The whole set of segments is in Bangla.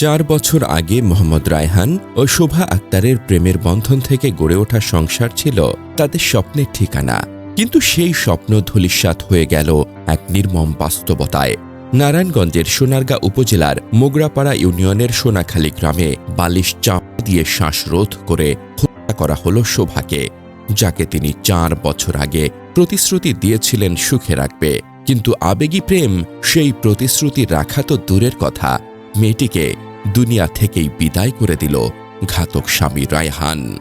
চার বছর আগে মোহাম্মদ রায়হান ও শোভা আক্তারের প্রেমের বন্ধন থেকে গড়ে ওঠা সংসার ছিল তাদের স্বপ্নের ঠিকানা। কিন্তু সেই স্বপ্ন ধূলিসাৎ হয়ে গেল এক নির্মম বাস্তবতায়। নারায়ণগঞ্জের সোনারগাঁ উপজেলার মোগরাপাড়া ইউনিয়নের সোনাখালী গ্রামে বালিশ চাপ দিয়ে শ্বাসরোধ করে হত্যা করা হল শোভাকে, যাকে তিনি চার বছর আগে প্রতিশ্রুতি দিয়েছিলেন সুখে রাখবে। কিন্তু আবেগী প্রেম সেই প্রতিশ্রুতি রাখা তো দূরের কথা। মেয়েটিকে দুনিয়া থেকেই বিদায় করে দিল ঘাতক স্বামী রায়হান।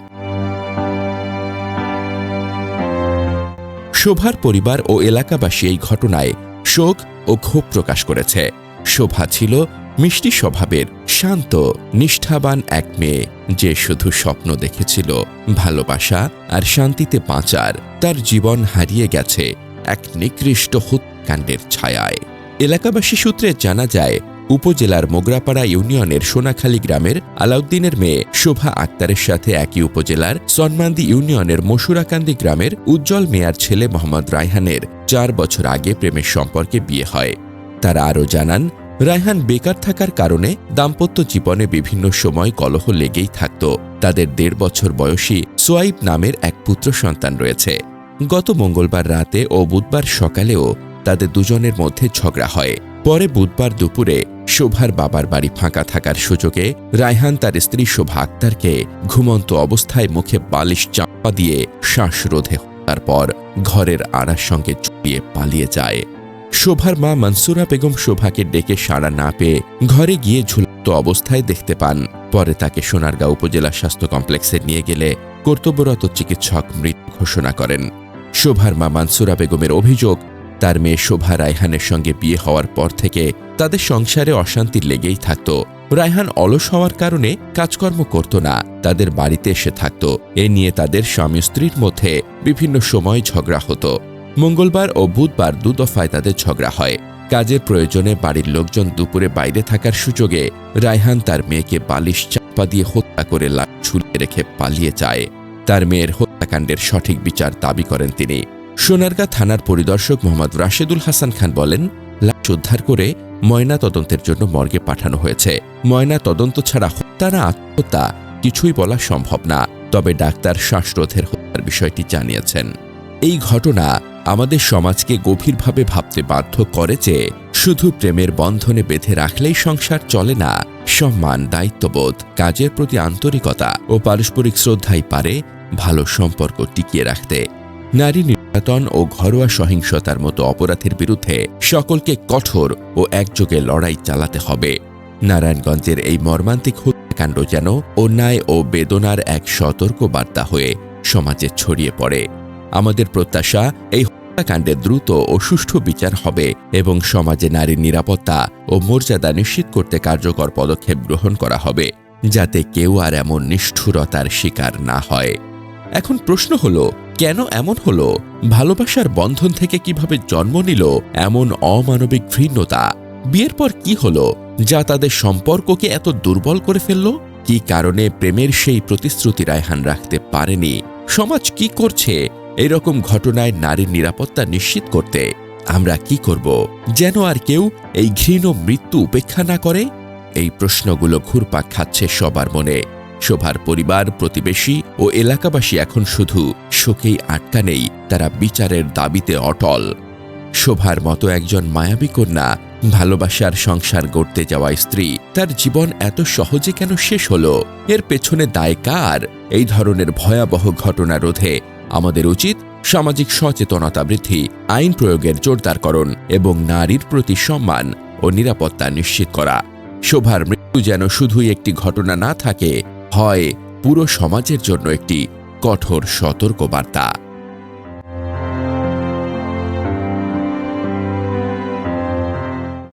শোভার পরিবার ও এলাকাবাসী এই ঘটনায় শোক ও ক্ষোভ প্রকাশ করেছে। শোভা ছিল মিষ্টি স্বভাবের, শান্ত, নিষ্ঠাবান এক মেয়ে যে শুধু স্বপ্ন দেখেছিল, ভালোবাসা আর শান্তিতে বাঁচার তার জীবন হারিয়ে গেছে এক নিকৃষ্ট হত্যাকাণ্ডের ছায়ায়। এলাকাবাসী সূত্রে জানা যায় উপজেলার মোগরাপাড়া ইউনিয়নের সোনাখালী গ্রামের আলাউদ্দিনের মেয়ে শোভা আক্তারের সাথে একই উপজেলার সনমান্দি ইউনিয়নের মসুরাকান্দি গ্রামের উজ্জ্বল মেয়ার ছেলে মোহাম্মদ রায়হানের চার বছর আগে প্রেমের সম্পর্কে বিয়ে হয়। তারা আরও জানান, রায়হান বেকার থাকার কারণে দাম্পত্য জীবনে বিভিন্ন সময় কলহ লেগেই থাকত। তাদের দেড় বছর বয়সী সোয়াইব নামের এক পুত্র সন্তান রয়েছে। গত মঙ্গলবার রাতে ও বুধবার সকালেও তাদের দুজনের মধ্যে ঝগড়া হয়। পরে বুধবার দুপুরে শোভার বাবার বাড়ি ফাঁকা থাকার সুযোগে রায়হান তার স্ত্রী শোভা আক্তারকে ঘুমন্ত অবস্থায় মুখে বালিশ চাপা দিয়ে শ্বাসরোধে হত্যার পর ঘরের আড়ার সঙ্গে চুপিয়ে পালিয়ে যায়। শোভার মা মনসুরা বেগম শোভাকে ডেকে সাড়া না পেয়ে ঘরে গিয়ে ঝুলন্ত অবস্থায় দেখতে পান। পরে তাকে সোনারগাঁও উপজেলা স্বাস্থ্য কমপ্লেক্সে নিয়ে গেলে কর্তব্যরত চিকিৎসক মৃত ঘোষণা করেন। শোভার মা মানসুরা বেগমের অভিযোগ, তার মেয়ে শোভা রায়হানের সঙ্গে বিয়ে হওয়ার পর থেকে তাদের সংসারে অশান্তি লেগেই থাকত। রায়হান অলস হওয়ার কারণে কাজকর্ম করত না, তাদের বাড়িতে এসে থাকত। এ নিয়ে তাদের স্বামী স্ত্রীর মধ্যে বিভিন্ন সময় ঝগড়া হতো। মঙ্গলবার ও বুধবার দু দফায় তাদের ঝগড়া হয়। কাজের প্রয়োজনে বাড়ির লোকজন দুপুরে বাইরে থাকার সুযোগে রায়হান তার মেয়েকে বালিশ চাপা দিয়ে হত্যা করে লাশ ঝুলিয়ে রেখে পালিয়ে যায়। তার মেয়ের হত্যাকাণ্ডের সঠিক বিচার দাবি করেন তিনি। সোনারগাঁ থানার পরিদর্শক মোহাম্মদ রাশেদুল হাসান খান বলেন, লাশ উদ্ধার করে ময়না তদন্তের জন্য মর্গে পাঠানো হয়েছে। ময়না তদন্ত ছাড়া হত্যা না আত্মহত্যা কিছুই বলা সম্ভব না, তবে ডাক্তার শ্বাসরোধের হত্যার বিষয়টি জানিয়েছেন। এই ঘটনা আমাদের সমাজকে গভীরভাবে ভাবতে বাধ্য করে যে শুধু প্রেমের বন্ধনে বেঁধে রাখলেই সংসার চলে না, সম্মান, দায়িত্ববোধ, কাজের প্রতি আন্তরিকতা ও পারস্পরিক শ্রদ্ধাই পারে ভালো সম্পর্ক টিকিয়ে রাখতে। নারী নির্যাতন ও ঘরোয়া সহিংসতার মতো অপরাধের বিরুদ্ধে সকলকে কঠোর ও একযোগে লড়াই চালাতে হবে। নারায়ণগঞ্জের এই মর্মান্তিক হত্যাকাণ্ড যেন অন্যায় ও বেদনার এক সতর্ক বার্তা হয়ে সমাজে ছড়িয়ে পড়ে। আমাদের প্রত্যাশা, এই হত্যাকাণ্ডে দ্রুত ও সুষ্ঠু বিচার হবে এবং সমাজে নারীর নিরাপত্তা ও মর্যাদা নিশ্চিত করতে কার্যকর পদক্ষেপ গ্রহণ করা হবে, যাতে কেউ আর এমন নিষ্ঠুরতার শিকার না হয়। এখন প্রশ্ন হলো, কেন এমন হলো? ভালোবাসার বন্ধন থেকে কীভাবে জন্ম নিল এমন অমানবিক ঘৃণ্যতা বিয়ের পর কি হলো? যা তাদের সম্পর্ককে এত দুর্বল করে ফেলল? কি কারণে প্রেমের সেই প্রতিশ্রুতি রায়হান রাখতে পারেনি? সমাজ কি করছে? এরকম ঘটনায় নারীর নিরাপত্তা নিশ্চিত করতে আমরা কি করব? যেন আর কেউ এই ঘৃণ মৃত্যু উপেক্ষা না করে? এই প্রশ্নগুলো ঘুরপাক খাচ্ছে সবার মনে। শোভার পরিবার, প্রতিবেশী ও এলাকাবাসী এখন শুধু শোকেই আটকা নেই, তারা বিচারের দাবিতে অটল। শোভার মতো একজন মায়াবী কন্যা, ভালোবাসার সংসার গড়তে যাওয়া স্ত্রী, তার জীবন এত সহজে কেন শেষ হলো? এর পেছনে দায় কার? এই ধরনের ভয়াবহ ঘটনা রোধে আমাদের উচিত সামাজিক সচেতনতা বৃদ্ধি, আইন প্রয়োগের জোরদারকরণ এবং নারীর প্রতি সম্মান ও নিরাপত্তা নিশ্চিত করা। শোভার মৃত্যু যেন শুধুই একটি ঘটনা না থাকে হয় পুরো সমাজের জন্য একটি কঠোর সতর্কবার্তা।